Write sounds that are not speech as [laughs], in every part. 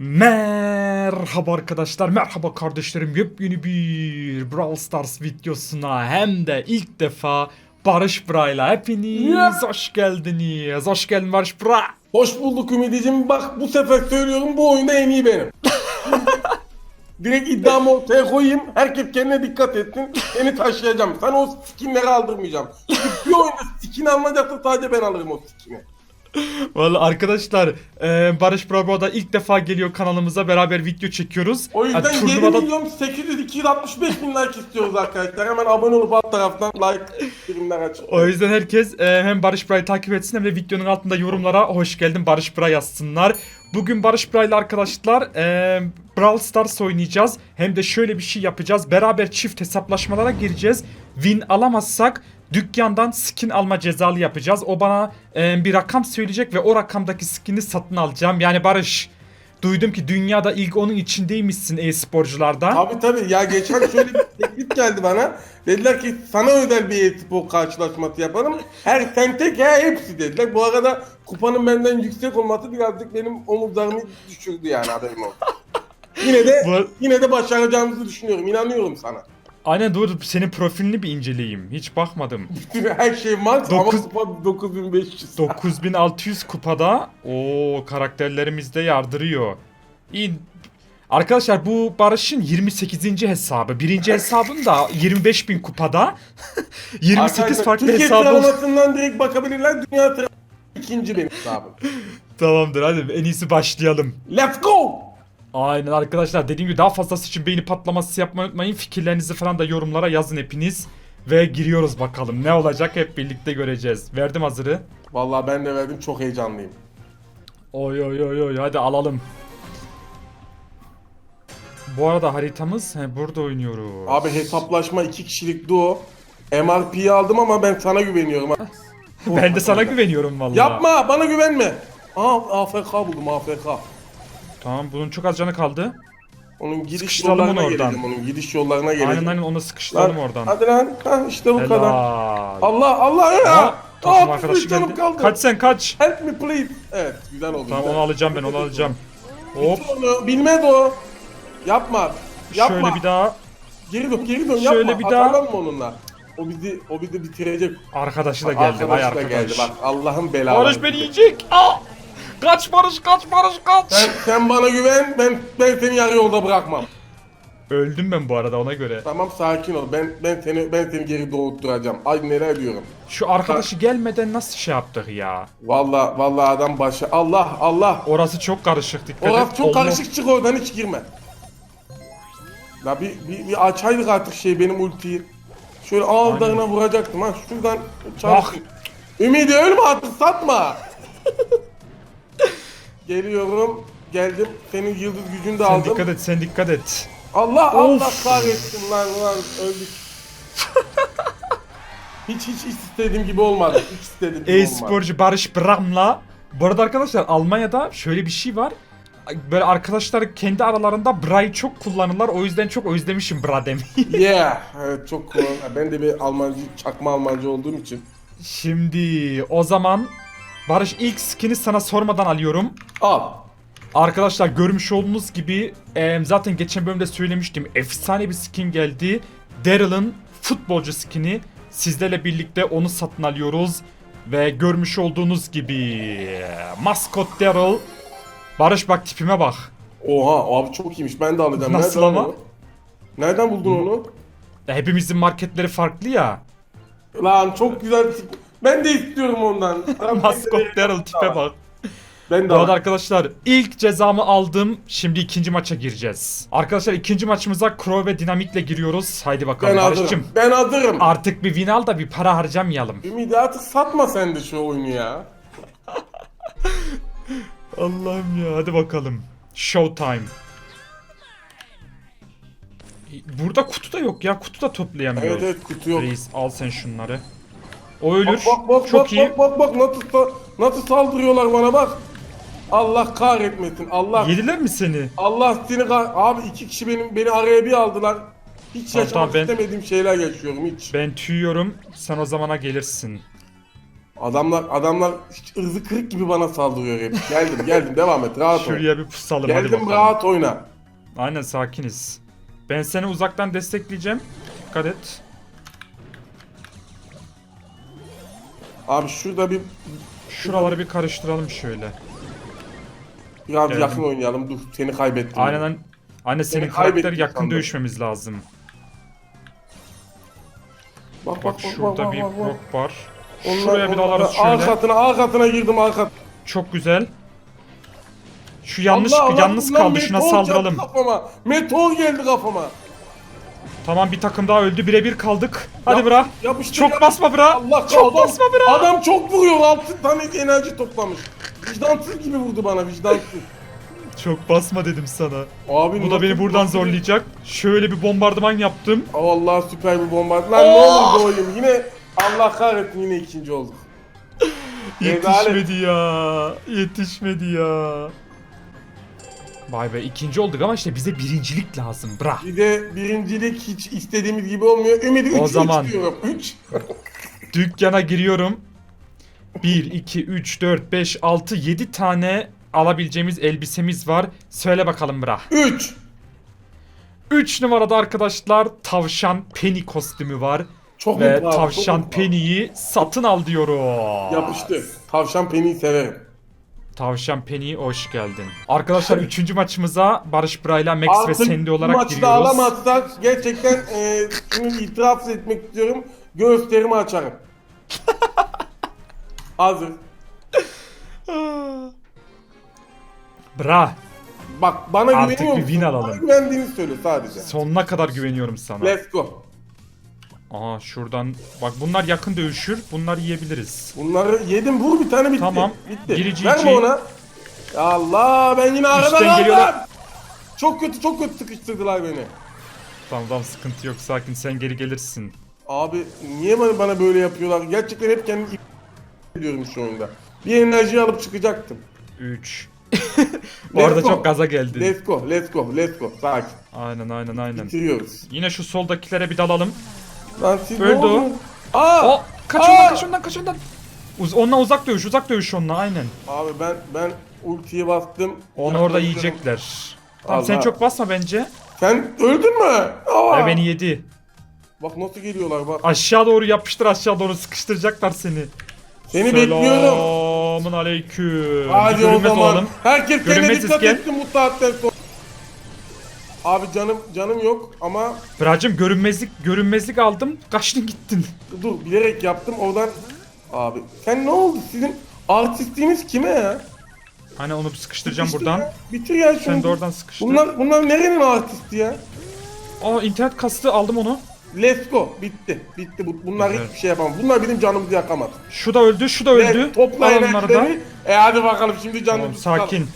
Merhaba arkadaşlar, merhaba kardeşlerim. Yepyeni bir Brawl Stars videosuna hem de ilk defa Barış Bra'yla hepiniz Ya. hoş geldiniz. Hoş geldin Barış Bra. Hoş bulduk Ümidiciğim. Bak bu sefer söylüyorum bu oyunda en iyi benim. [laughs] Direkt iddiamı ortaya koyayım. Herkes kendine dikkat etsin. Seni taşıyacağım. Sana o skinleri aldırmayacağım. Bir oyunda skin alınacaksa sadece ben alırım o skini. Vallahi arkadaşlar e, Barış Bra burada ilk defa geliyor kanalımıza beraber video çekiyoruz. O yüzden Ha, 7 turnuvada- milyon 800 265 bin like istiyoruz arkadaşlar. Hemen abone olup alt taraftan like birimler açın. O yüzden herkes e, hem Barış Bra'yı takip etsin hem de videonun altında yorumlara hoş geldin Barış Bra yazsınlar. Bugün Barış Bra ile arkadaşlar e, Brawl Stars oynayacağız. Hem de şöyle bir şey yapacağız. Beraber çift hesaplaşmalara gireceğiz. Win alamazsak dükkandan skin alma cezalı yapacağız. O bana e, bir rakam söyleyecek ve o rakamdaki skin'i satın alacağım. Yani Barış duydum ki dünyada ilk onun içindeymişsin e-sporcularda. Tabii tabii ya geçen şöyle bir teklif geldi bana. Dediler ki sana özel bir e-spor karşılaşması yapalım. Her sen tek ya hepsi dediler. Bu arada kupanın benden yüksek olması birazcık benim omuzlarımı düşürdü yani haberim olsun. [laughs] yine de Bu- yine de başaracağımızı düşünüyorum. İnanıyorum sana. Aynen doğru senin profilini bir inceleyeyim. Hiç bakmadım. [laughs] Her şey max ama Dokuz- kupa 9500. 9600 kupada o karakterlerimiz de yardırıyor. İyi. Arkadaşlar bu Barış'ın 28. hesabı. Birinci hesabın da 25.000 kupada. [laughs] 28 Arkadaşlar, farklı Türkiye hesabı. sıralamasından direkt bakabilirler. Dünya sıralamasından ikinci benim hesabım. [laughs] Tamamdır hadi en iyisi başlayalım. Let's go! Aynen arkadaşlar dediğim gibi daha fazlası için beğeni patlaması yapmayı unutmayın. Fikirlerinizi falan da yorumlara yazın hepiniz. Ve giriyoruz bakalım ne olacak hep birlikte göreceğiz. Verdim hazırı. Vallahi ben de verdim çok heyecanlıyım. Oy oy oy oy hadi alalım. Bu arada haritamız he, burada oynuyoruz. Abi hesaplaşma iki kişilik duo. MRP'yi aldım ama ben sana güveniyorum. [laughs] ben de sana güveniyorum vallahi. Yapma bana güvenme. Aa AFK buldum AFK. Tamam bunun çok az canı kaldı. Onun gidiş Sıkıştıralım yollarına onu oradan. gelelim. Onun gidiş yollarına gelelim. Aynen aynen onu sıkıştıralım Lan, oradan. Hadi lan. Ha, işte bu kadar. Helal. Allah Allah ya. Aa, takım Aa, arkadaşı canım geldi. kaldı. Kaç sen kaç. Help me please. Evet güzel oldu. Tamam güzel. onu alacağım ben onu alacağım. Hop. Onu. Bilmez o. Yapma. Yapma. Şöyle bir daha. Geri dön geri dön Şöyle yapma. bir daha. Atarlan mı onunla? O bizi o bizi bitirecek. Arkadaşı da geldi. Vay Arkadaş da arkadaş. geldi bak Allah'ın belaları. Barış beni yiyecek. Aa! Kaç Barış kaç Barış kaç. Sen, sen bana güven ben ben seni yarı yolda bırakmam. Öldüm ben bu arada ona göre. Tamam sakin ol. Ben ben seni ben seni geri doğurtturacağım. Ay neler diyorum. Şu arkadaşı gelmeden nasıl şey yaptık ya? Valla valla adam başı. Allah Allah. Orası çok karışık dikkat et. Orası çok Allah. karışık çık oradan hiç girme. La bir, bir, bir açaydık artık şey benim ultiyi. Şöyle ağızlarına vuracaktım ha şuradan çarpsın. Ümidi ölme artık satma. [laughs] Geliyorum. Geldim. Senin yıldız gücünü de Sen aldım. dikkat et sen dikkat et. Allah Allah Of. kahretsin lan lan öldük. [laughs] hiç hiç hiç istediğim gibi olmadı. Hiç istediğim gibi olmadı. E-sporcu Barış Bram'la Bu arada arkadaşlar Almanya'da şöyle bir şey var. Böyle arkadaşlar kendi aralarında Bra'yı çok kullanırlar. O yüzden çok özlemişim Bra demeyi. [laughs] Yeah. [laughs] Evet çok cool. Ben de bir Almancı, çakma Almancı olduğum için. Şimdi o zaman Barış ilk skin'i sana sormadan alıyorum. Al. Arkadaşlar görmüş olduğunuz gibi em, zaten geçen bölümde söylemiştim. Efsane bir skin geldi. Daryl'ın futbolcu skin'i. Sizlerle birlikte onu satın alıyoruz. Ve görmüş olduğunuz gibi maskot Daryl. Barış bak tipime bak. Oha abi çok iyiymiş. Ben de alacağım. Nasıl Nereden ama? onu? Nereden buldun onu? Ya Hepimizin marketleri farklı ya. Lan çok güzel. tip- Ben de istiyorum ondan. [laughs] Maskot Daryl tipe bak. Ben de Bu arada arkadaşlar ilk cezamı aldım. Şimdi ikinci maça gireceğiz. Arkadaşlar ikinci maçımıza Crow ve Dynamic'le giriyoruz. Haydi bakalım Ben Barış'cım. hazırım. Ben hazırım. Artık bir win al da bir para harcamayalım. Ümidi artık satma sen de şu oyunu ya. [laughs] Allah'ım ya hadi bakalım. Showtime. Burada kutu da yok ya. Kutu da toplayamıyoruz. Evet evet kutu yok. Reis al sen şunları. O ölür. Bak bak bak Çok bak, iyi. bak bak bak nasıl sa- nasıl saldırıyorlar bana bak. Allah kahretmesin. Allah Yediler mi seni? Allah seni kah- abi iki kişi benim beni araya bir aldılar. Hiç Tamam, yaşamak tamam, ben- istemediğim şeyler yaşıyorum hiç. Ben tüyüyorum. Sen o zamana gelirsin. Adamlar adamlar hiç ırzı kırık gibi bana saldırıyor hep. Geldim geldim devam et rahat ol. Şuraya bir pusalım hadi Geldim bakalım. rahat oyna. Aynen sakiniz. Ben seni uzaktan destekleyeceğim. Dikkat et. Abi şurada bir Şuraları bir karıştıralım şöyle. Biraz Geldim. yakın oynayalım. Dur seni kaybettim. Aynen. Anne senin Seni karakter yakın sandım. dövüşmemiz lazım. Bak bak şurada bir blok var. Onlar- Şuraya bir onlar- dalarız Ağ şöyle. katına ağ katına girdim ağ kat. Çok güzel. Şu yanlış Allah Allah, yalnız lan kaldı. Şuna meteor saldıralım. Kafama. Meteor geldi kafama. Tamam bir takım daha öldü. Birebir kaldık. Hadi Yap- bra. yapıştır, Çok yap- basma bra. Allah Çok adam, basma bra. Adam çok vuruyor. 6 tane enerji toplamış. Vicdansız gibi vurdu bana vicdansız. Çok basma dedim sana. Abi Bu da beni buradan nasıl zorlayacak. Şöyle bir bombardıman yaptım. Aa, Vallahi süper bir bomba. Lan ne olur doğayım. Yine Allah kahretsin yine ikinci olduk. [laughs] Rezalet. Yetişmedi ya. Yetişmedi ya. Vay be ikinci olduk ama işte bize birincilik lazım bra. Bir de birincilik hiç istediğimiz gibi olmuyor. Ümidi 3 O zaman- diyorum. 3. [laughs] Dükkana giriyorum. 1, 2, 3, 4, 5, 6, 7 tane alabileceğimiz elbisemiz var. Söyle bakalım bra. 3. 3 numarada arkadaşlar tavşan Penny kostümü var. Çok Ve mutlu abi, çok tavşan mutlu. Penny'yi satın al diyorum. Yapıştı. Tavşan Penny'i severim. Tavşan Penny hoş geldin. Arkadaşlar [laughs] 3. maçımıza Barış Brayla Max ve Artık Sandy bu olarak maçı da giriyoruz. alamazsak gerçekten e, şunu itiraf etmek istiyorum. Göğüslerimi açarım. [laughs] Hazır. Bra. Bak bana Artık güveniyor bir musun? win alalım. Bana güvendiğini söyle sadece. Sonuna kadar güveniyorum sana. Let's go. Aha şuradan bak bunlar yakın dövüşür. Bunlar yiyebiliriz. Bunları yedim vur bir tane bitti. Tamam. Bitti. Birici Verme iki. ona. Allah ben yine arada Üstten kaldım. geliyorlar. Çok kötü çok kötü sıkıştırdılar beni. Tamam tamam sıkıntı yok sakin sen geri gelirsin. Abi niye bana, bana böyle yapıyorlar? Gerçekten hep kendimi ediyorum şu oyunda. Bir enerji alıp çıkacaktım. 3. Bu arada go. çok gaza geldin. Let's go, let's go, let's go. Sakin. Aynen aynen aynen. Bitiriyoruz. Yine şu soldakilere bir dalalım. Lan siz Öldü ne o. oldu? Aa! O kaç Aa! ondan kaç ondan kaç ondan. Uz onunla uzak dövüş uzak dövüş onunla aynen. Abi ben ben ultiye bastım. Onu orada yiyecekler. Tamam sen Allah. çok basma bence. Sen öldün mü? Aa! Ve beni yedi. Bak nasıl geliyorlar bak. Aşağı doğru yapıştır aşağı doğru sıkıştıracaklar seni. Seni bekliyorum. Selamun aleyküm. Hadi o görünmez zaman. olalım. Herkes kendine dikkat gel. etsin saatten sonra. Abi canım canım yok ama Bracım görünmezlik görünmezlik aldım. Kaçtın gittin. dur bilerek yaptım oradan. Abi sen ne oldu sizin artistliğiniz kime ya? Hani onu bir sıkıştıracağım Sıkıştır buradan. ya, Bitir ya şunu. Sen de oradan sıkıştır. Bunlar bunlar nerenin artisti ya? Aa internet kastı aldım onu. Let's go. Bitti. Bitti. Bu- Bunlar Güzel. hiçbir şey yapamaz. Bunlar benim canımızı yakamaz. Şu da öldü, şu da öldü. Evet, topla Al onları da. E hadi bakalım şimdi Tamam, canımızı sakin.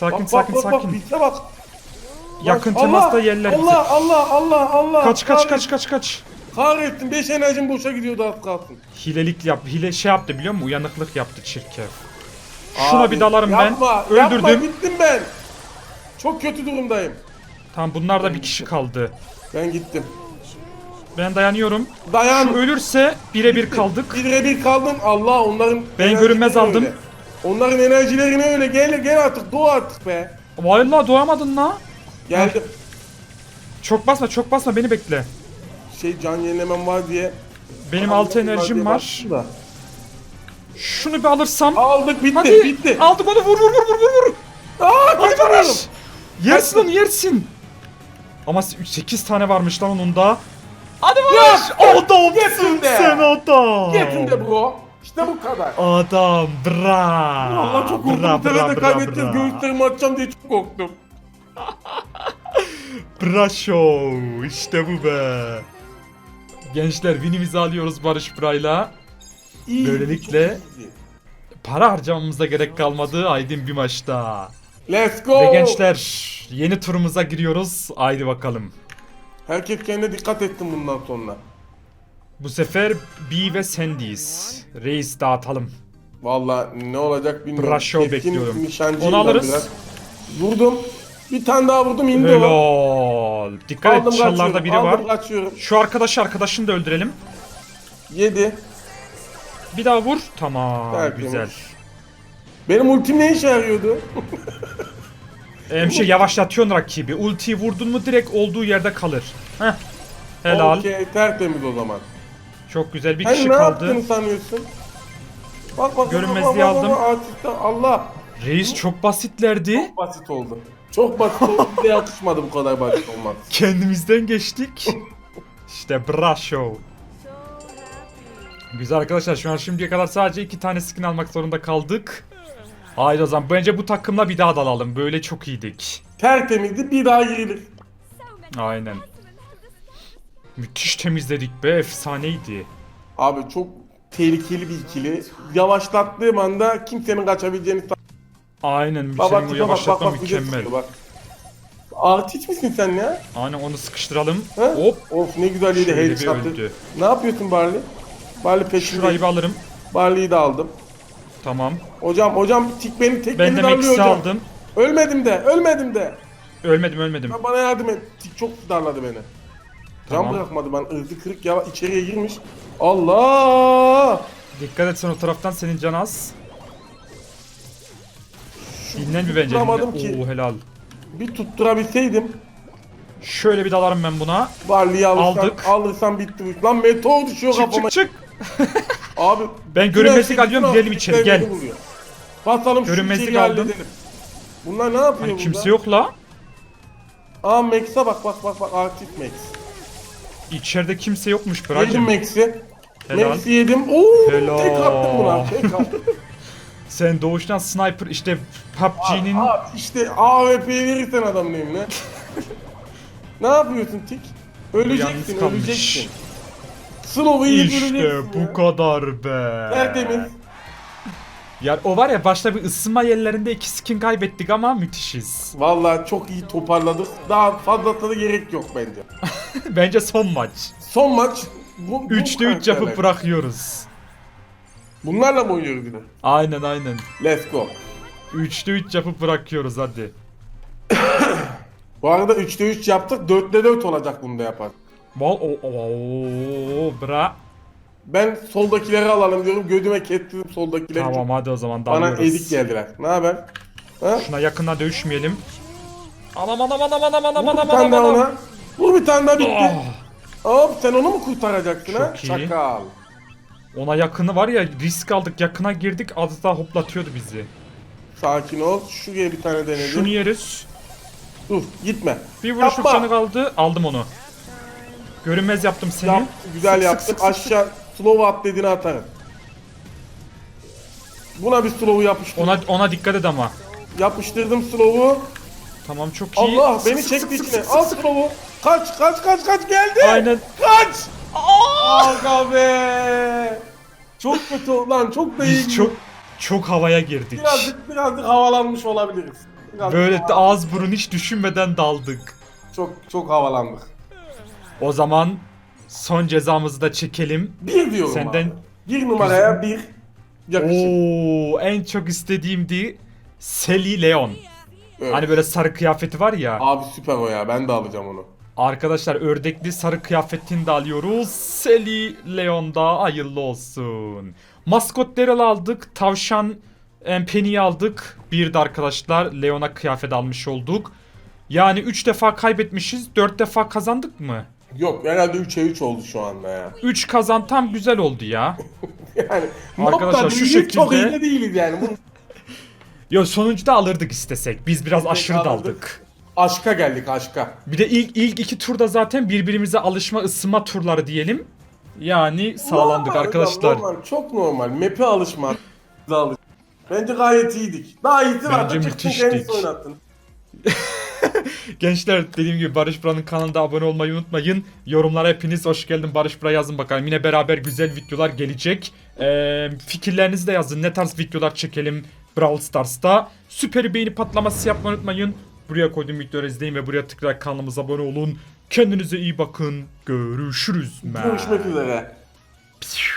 Sakin, Bak, sakin, bak, bak, Bak, sakin. bize bak. Yakın Allah, temasta yerler bizi. Allah Allah Allah Allah. Kaç, kaç, kaç, kaç, kaç. Kahretsin 5 enerjim boşa gidiyordu az kalsın. Hilelik yap, hile şey yaptı biliyor musun? Uyanıklık yaptı çirkef. Şuna Abi, bir dalarım yapma, ben. Yapma Öldürdüm. gittim ben. Çok kötü durumdayım. Tamam bunlar da bir kişi kaldı. Ben gittim. Ben dayanıyorum. Dayan. Şu ölürse birebir kaldık. Bir bir kaldın. Allah onların Ben görünmez aldım. öyle. Onların enerjilerini öyle. Gel gel artık doğ artık be. Vallahi doğamadın la. Geldim. Çok basma, çok basma beni bekle. Şey can yenilemem var diye. Benim altı enerjim var. da. Şunu bir alırsam. Aldık bitti Hadi. bitti. Aldım onu vur vur vur vur vur. Aa Hadi. Barış. Yersin onu yersin. Ama 8 tane varmış lan onun da. Hadi Barış. Adamsın Yetin de. sen adam. Yetin de bro. İşte bu kadar. Adam bra. Allah çok korktum. Bra bra bra bra. Göğüslerimi atacağım diye çok korktum. [laughs] Bra show. İşte bu be. Gençler winimizi alıyoruz Barış Bra'yla. İyi, Böylelikle-. Para harcamamıza gerek kalmadı aydın bir maçta. Let's go. Ve gençler yeni turumuza giriyoruz. Haydi bakalım. Herkes kendine dikkat etsin bundan sonra. Bu sefer B ve Sandy's. Reis dağıtalım. Vallahi ne olacak bilmiyorum. Keskin bekliyorum. Onu alırız. biraz. Vurdum. Bir tane daha vurdum indi. Helal. Dikkat et Aldım çallarda kaçıyorum. biri aldım var. kaçıyorum. Şu arkadaş arkadaşını da öldürelim. Yedi. Bir daha vur. Tamam Tertemiz. güzel. Benim ultim ne işe yarıyordu? [laughs] Hem şey yavaşlatıyorsun rakibi. Ultiyi vurdun mu direkt olduğu yerde kalır. Heh. Helal. Okey tertemiz o zaman. Çok güzel. Bir Sen kişi ne kaldı. yaptığını sanıyorsun? Bak bak Görünmezliği bak, bak, aldım. bak, artistten- Allah. Reis çok basitlerdi. Basit oldu. Çok basit oldu. Bize yakışmadı bu kadar basit olmak. [laughs] Kendimizden geçtik. işte bravo. Güzel arkadaşlar şu an şimdiye kadar sadece iki tane skin almak zorunda kaldık. Haydi o zaman bence bu takımla bir daha dalalım. Böyle çok iyiydik. Tertemizdi bir daha girilir. Aynen. Müthiş temizledik be efsaneydi. Abi çok tehlikeli bir ikili. Yavaşlattığım anda kimsenin kaçabileceğini san- Aynen bak bak yavaşlatma bak bize mükemmel. sıkıyor bak. Artist misin sen ya? Aynen onu sıkıştıralım. Ha? Hop. Of ne güzel yedi Şöyle bir headshot'ı. öldü. Ne yapıyorsun Barley? Barley Şurayı peşinde. bir alırım. Barley'i de aldım. Tamam. Hocam hocam tik beni tek Ben beni de darlıyor Max'i hocam. aldım. Ölmedim de ölmedim de. Ölmedim ölmedim. Ya Bana yardım et. Tik çok darladı beni. Tamam. Can bırakmadı ben ırdı kırık ya içeriye girmiş. Allah! Dikkat et sen o taraftan senin can az. Dinlen bir bence. tutturamadım dinlen. ki. Oo helal. Bir tutturabilseydim. Şöyle bir dalarım ben buna. Barley'i alırsan, Aldık. alırsan bitti. bu iş. Lan meteor düşüyor Çık kafama. çık çık. [laughs] Abi. Ben görünmezlik alıyorum, gidelim içeri, gel. buluyor. Basalım şu Görünmezlik içeriği aldım. halledelim. Bunlar ne yapıyor Hani burada? kimse yok la. Aa Max'e bak bak bak bak Arctic Max. İçeride kimse yokmuş Yedim Bracım. Max'i. Helal. Max'i yedim. Oo, Helal. tek attım buna. Tek attım. [laughs] Sen doğuştan sniper işte PUBG'nin Aa, işte AWP'yi verirsen adamın eline. [laughs] ne yapıyorsun Tik? Öleceksin, Yalnız kalmış. öleceksin. Slow'u yiyip işte öleceksin bu ya. kadar be. Tertemiz. Ya o var ya başta bir ısınma yerlerinde iki skin kaybettik ama müthişiz. Vallahi çok iyi toparladık. Daha fazlasına gerek yok bence. [laughs] Bence son maç. Son maç bu, bu 3'te 3 karakterler. yapıp bırakıyoruz. Bunlarla mı oynuyoruz yine? Aynen aynen. Let's go. 3'te 3 yapıp bırakıyoruz hadi. [coughs] Bu arada 3'te 3 yaptık. 4'te 4 olacak bunu da yapar. Val o o bra. Ben soldakileri alalım diyorum. Gözüme kestirdim soldakileri. Tamam hadi o zaman Bana dalıyoruz. edik geldiler. Ne haber? Ha? Şuna yakından dövüşmeyelim. Anam anam anam anam anam Vur bir anam tane anam daha anam. ona. Vur bir tane daha bitti. Ah, Hop sen onu mu kurtaracaksın ha? Çok iyi. Çakal. Ona yakını var ya risk aldık yakına girdik az daha hoplatıyordu bizi. Sakin ol. Şuraya bir tane denedim. Şunu yeriz. Dur gitme. Bir vuruş Yapma. canı kaldı aldım onu. Görünmez yaptım seni. Yap, güzel Sık, yaptın. sık, sık. Aşağı slow at dediğini atarım. Buna bir slow'u yapıştır. Ona ona dikkat et ama. Yapıştırdım slow'u. Tamam çok iyi. Allah Sık, beni sık, çekti sık, içine. sık, Al slow'u. Kaç kaç kaç kaç geldi. Aynen. Kaç. Aga be. Çok kötü lan çok da iyi. Biz çok çok havaya girdik. Birazcık birazcık havalanmış olabiliriz. Birazcık Böyle hava- de ağız burun hiç düşünmeden daldık. çok çok havalandık. O zaman son cezamızı da çekelim. Bir diyorum Senden- abi. Bir numaraya bir yakışır. Oo, en çok istediğimdi Sally Leon. Evet. Hani böyle sarı kıyafeti var ya. Abi süper o ya ben de alacağım onu. Arkadaşlar ördekli sarı kıyafetini de alıyoruz. Sally Leon'da hayırlı olsun. Maskot Daryl aldık. Tavşan em, Penny'i aldık. Bir de arkadaşlar Leon'a kıyafet almış olduk. Yani 3 defa kaybetmişiz. 4 defa kazandık mı? Yok herhalde 3'e 3 oldu şu anda ya. 3 kazan tam güzel oldu ya. [laughs] Yani Arkadaşlar şu değiliz, çok şekilde- iyi de değiliz yani. [laughs] Yo sonuncu da alırdık istesek. Biz biraz İstek aşırı daldık. aşka geldik aşka. Bir de ilk ilk iki turda zaten birbirimize alışma ısınma turları diyelim. Yani sağlandık Normal, arkadaşlar. Normal, çok normal. Map'e alışma. alış. Bence gayet iyiydik. Daha iyisi var. Bence müthiştik. oynattın. [laughs] [laughs] Gençler dediğim gibi Barış Bura'nın kanalına abone olmayı unutmayın. Yorumlara hepiniz hoş geldin Barış Bura yazın bakalım. Yine beraber güzel videolar gelecek. Ee, fikirlerinizi de yazın. Ne tarz videolar çekelim Brawl Stars'ta. Süper beğeni patlaması yapmayı unutmayın. Buraya koyduğum videoları izleyin ve buraya tıklayarak kanalımıza abone olun. Kendinize iyi bakın. Görüşürüz. Görüşmek üzere. Pişt.